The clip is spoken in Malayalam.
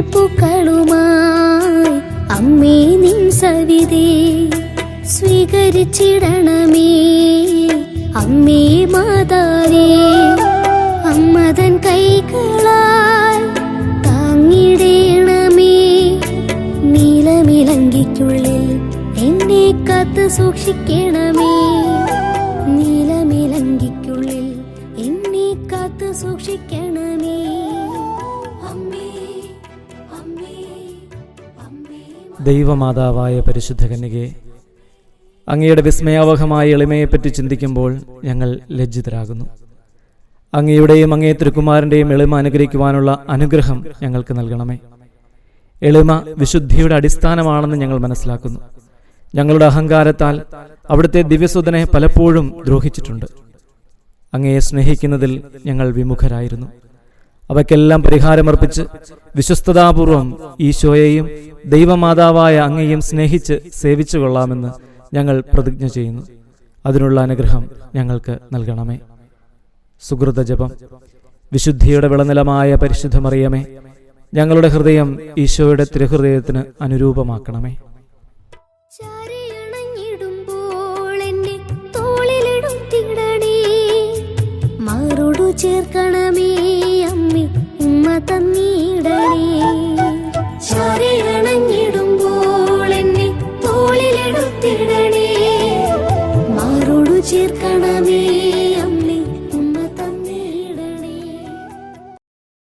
പൂക്കളുമായി അമ്മേ നിൻ സവിതേ സ്വീകരിച്ചിടണമേ. അമ്മേ മാതാവേ അമ്മതൻ കൈകളാൽ താങ്ങിടേണമേ. നീലമിലങ്കിക്കുള്ളിൽ എന്നെ കാത്തു സൂക്ഷിക്കണമേ. നീലമിലങ്കിക്കുള്ളിൽ എന്നെ കാത്തു സൂക്ഷിക്കണമേ. ദൈവമാതാവായ പരിശുദ്ധ കന്യകെ അങ്ങയുടെ വിസ്മയാവഹമായ എളിമയെപ്പറ്റി ചിന്തിക്കുമ്പോൾ ഞങ്ങൾ ലജ്ജിതരാകുന്നു. അങ്ങയുടെയും അങ്ങേ തിരുക്കുമാരന്റെയും എളിമ അനുഗ്രഹിക്കുവാനുള്ള അനുഗ്രഹം ഞങ്ങൾക്ക് നൽകണമേ. എളിമ വിശുദ്ധിയുടെ അടിസ്ഥാനമാണെന്ന് ഞങ്ങൾ മനസ്സിലാക്കുന്നു. ഞങ്ങളുടെ അഹങ്കാരത്താൽ അവിടുത്തെ ദിവ്യസുതനെ പലപ്പോഴും ദ്രോഹിച്ചിട്ടുണ്ട്. അങ്ങയെ സ്നേഹിക്കുന്നതിൽ ഞങ്ങൾ വിമുഖരായിരുന്നു. അവയ്ക്കെല്ലാം പരിഹാരമർപ്പിച്ച് വിശ്വസ്തതാപൂർവം ഈശോയെയും ദൈവമാതാവായ അങ്ങയും സ്നേഹിച്ച് സേവിച്ചു കൊള്ളാമെന്ന് ഞങ്ങൾ പ്രതിജ്ഞ ചെയ്യുന്നു. അതിനുള്ള അനുഗ്രഹം ഞങ്ങൾക്ക് നൽകണമേ. സുഹൃത ജപം. വിശുദ്ധിയുടെ വിളനിലമായ പരിശുദ്ധമറിയമേ ഞങ്ങളുടെ ഹൃദയം ഈശോയുടെ തിരുഹൃദയത്തിന് അനുരൂപമാക്കണമേ.